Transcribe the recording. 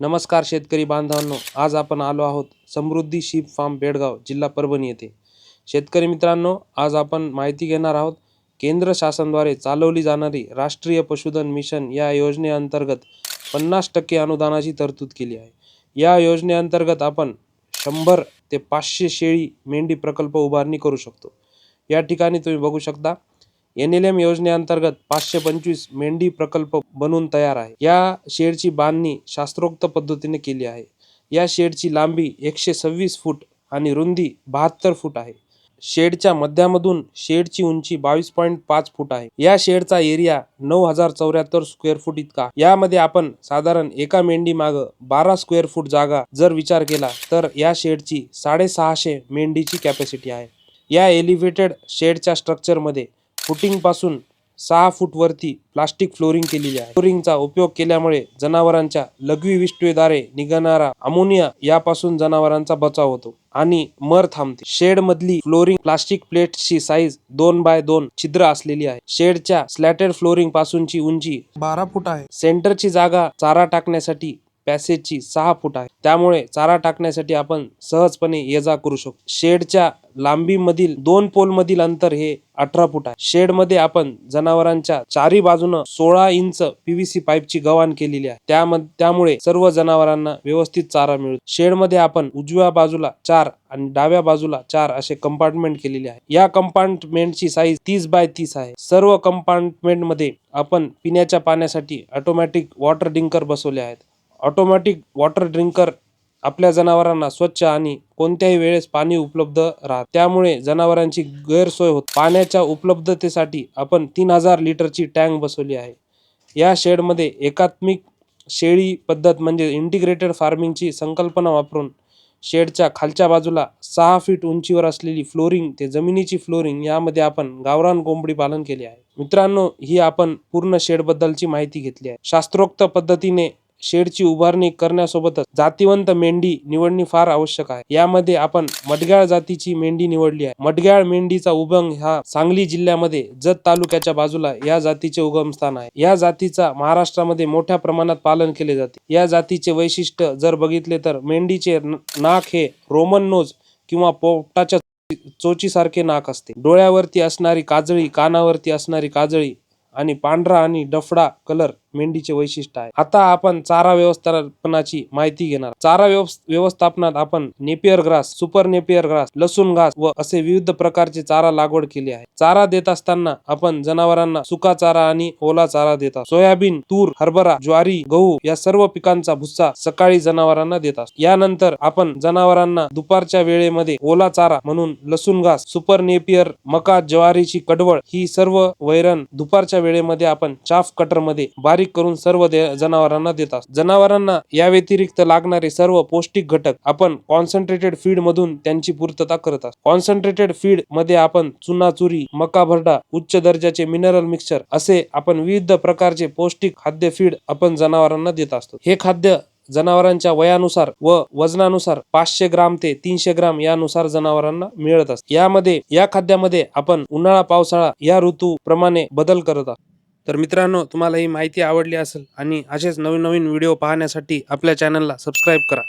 नमस्कार शेतकरी बांधवांनो आज आपण आलो आहोत समृद्धी शीप फार्म बेडगाव जिल्हा परभणी येथे. शेतकरी मित्रांनो आज आपण माहिती घेणार आहोत केंद्र शासनाद्वारे चालवली जाणारी राष्ट्रीय पशुधन मिशन या योजनेअंतर्गत पन्नास टक्के अनुदानाची तरतूद केली आहे. या योजनेअंतर्गत आपण शंभर ते पाचशे शेळी मेंढी प्रकल्प उभारणी करू शकतो. या ठिकाणी तुम्ही बघू शकता एन एल एम योजनेअंतर्गत पाचशे पंचवीस मेंढी प्रकल्प बनून तयार आहे. या शेडची बांधणी शास्त्रोक्त पद्धतीने केली आहे. या शेडची लांबी एकशे सव्वीस फूट आणि रुंदी बहात्तर फूट आहे. शेडच्या मध्यामधून शेडची उंची बावीस पॉईंट पाच फूट आहे. या शेडचा एरिया नऊ हजार चौऱ्याहत्तर स्क्वेअर फूट इतका. यामध्ये आपण साधारण एका मेंढी माग बारा स्क्वेअर फूट जागा जर विचार केला तर या शेडची साडेसहाशे मेंढीची कॅपॅसिटी आहे. या एलिव्हेटेड शेडच्या स्ट्रक्चरमध्ये फुटिंगपासून सहा फूट वरती प्लास्टिक फ्लोरिंग केलेली आहे. फ्लोरिंगचा उपयोग केल्यामुळे जनावरांच्या लघवी विष्टुवेद्वारे निघणारा अमोनिया यापासून जनावरांचा बचाव होतो आणि मर थांबते. शेड मधली फ्लोरिंग प्लास्टिक प्लेट्सची साईज दोन बाय दोन छिद्र असलेली आहे. शेडच्या स्लॅटेड फ्लोरिंग पासूनची उंची बारा फूट आहे. सेंटरची जागा चारा टाकण्यासाठी पॅसेजची सहा फूट आहे. त्यामुळे चारा टाकण्यासाठी आपण सहजपणे ये जा करू शकतो. शेडच्या लांबीमधील दोन पोल मधील अंतर हे अठरा फूट आहे. शेडमध्ये आपण जनावरांच्या चारी बाजूनं सोळा इंच पीव्हीसी पाईपची गवाण केलेली आहे. त्यामध्ये त्यामुळे सर्व जनावरांना व्यवस्थित चारा मिळतो. शेडमध्ये आपण उजव्या बाजूला चार आणि डाव्या बाजूला चार असे कंपार्टमेंट केलेले आहे. या कंपार्टमेंटची साईज तीस बाय तीस आहे. सर्व कंपार्टमेंटमध्ये आपण पिण्याच्या पाण्यासाठी ऑटोमॅटिक वॉटर डिंकर बसवले आहेत. ऑटोमॅटिक वॉटर ड्रिंकर आपल्या जनावरांना स्वच्छ आणि कोणत्याही वेळेस पाणी उपलब्ध राहत. त्यामुळे जनावरांची गैरसोय होत. पाण्याच्या उपलब्धतेसाठी आपण तीन हजार लिटरची टँक बसवली आहे. या शेडमध्ये एकात्मिक शेळी पद्धत म्हणजे इंटिग्रेटेड फार्मिंगची संकल्पना वापरून शेडच्या खालच्या बाजूला सहा फीट उंचीवर असलेली फ्लोरिंग ते जमिनीची फ्लोरिंग यामध्ये आपण गावरान कोंबडी पालन केले आहे. मित्रांनो ही आपण पूर्ण शेडबद्दलची माहिती घेतली आहे. शास्त्रोक्त पद्धतीने शेडची उभारणी करण्यासोबतच जातीवंत मेंढी निवडणी फार आवश्यक आहे. यामध्ये आपण मडग्याळ जातीची मेंढी निवडली आहे. मडग्याळ मेंढीचा उगम हा सांगली जिल्ह्यामध्ये जत तालुक्याच्या बाजूला या जातीचे उगमस्थान आहे. या जातीचा महाराष्ट्रामध्ये मोठ्या प्रमाणात पालन केले जाते. या जातीचे वैशिष्ट्य जर बघितले तर मेंढीचे नाक हे रोमन नोज किंवा पोपटाच्या चोचीसारखे नाक असते. डोळ्यावरती असणारी काजळी कानावरती असणारी काजळी आणि पांढरा आणि डफडा कलर मेंढीचे वैशिष्ट्य आहे. आता आपण चारा व्यवस्थापनाची माहिती घेणार चारा व्यवस्थापनात आपण Napier grass super Napier grass लसूण घास व असे विविध प्रकारचे चारा लागवड केली आहे. चारा देत असताना आपण जनावरांना सुका चारा आणि ओला चारा देतात सोयाबीन तूर हरभरा ज्वारी गहू या सर्व पिकांचा भुस्सा सकाळी जनावरांना देतात यानंतर आपण जनावरांना दुपारच्या वेळेमध्ये ओला चारा म्हणून लसूण घास सुपर नेपियर मका ज्वारीची कडवळ ही सर्व वैरण दुपारच्या वेळेमध्ये आपण चाफ कटरमध्ये बारीक करून सर्व दे- जनावरांना देतात जनावरांना या व्यतिरिक्त लागणारे सर्व पौष्टिक घटक आपण कॉन्सन्ट्रेटेड फीड मधून त्यांची पूर्तता करत असतो कॉन्सन्ट्रेटेड फीडमध्ये आपण चुना चुरी मका भरडा उच्च दर्जाचे मिनरल मिक्सचर असे आपण विविध प्रकारचे पौष्टिक खाद्य फीड आपण जनावरांना देत असतो. हे खाद्य जनावरांच्या वयानुसार व वजनानुसार पाचशे ग्राम ते तीनशे ग्राम यानुसार जनावरांना मिळत असते. यामध्ये या खाद्यामध्ये आपण उन्हाळा पावसाळा या ऋतू प्रमाणे बदल करत आहोत. तर मित्रांनो तुम्हाला ही माहिती आवडली असेल आणि असेच नवीन नवीन व्हिडिओ पाहण्यासाठी आपल्या चॅनलला सबस्क्राईब करा.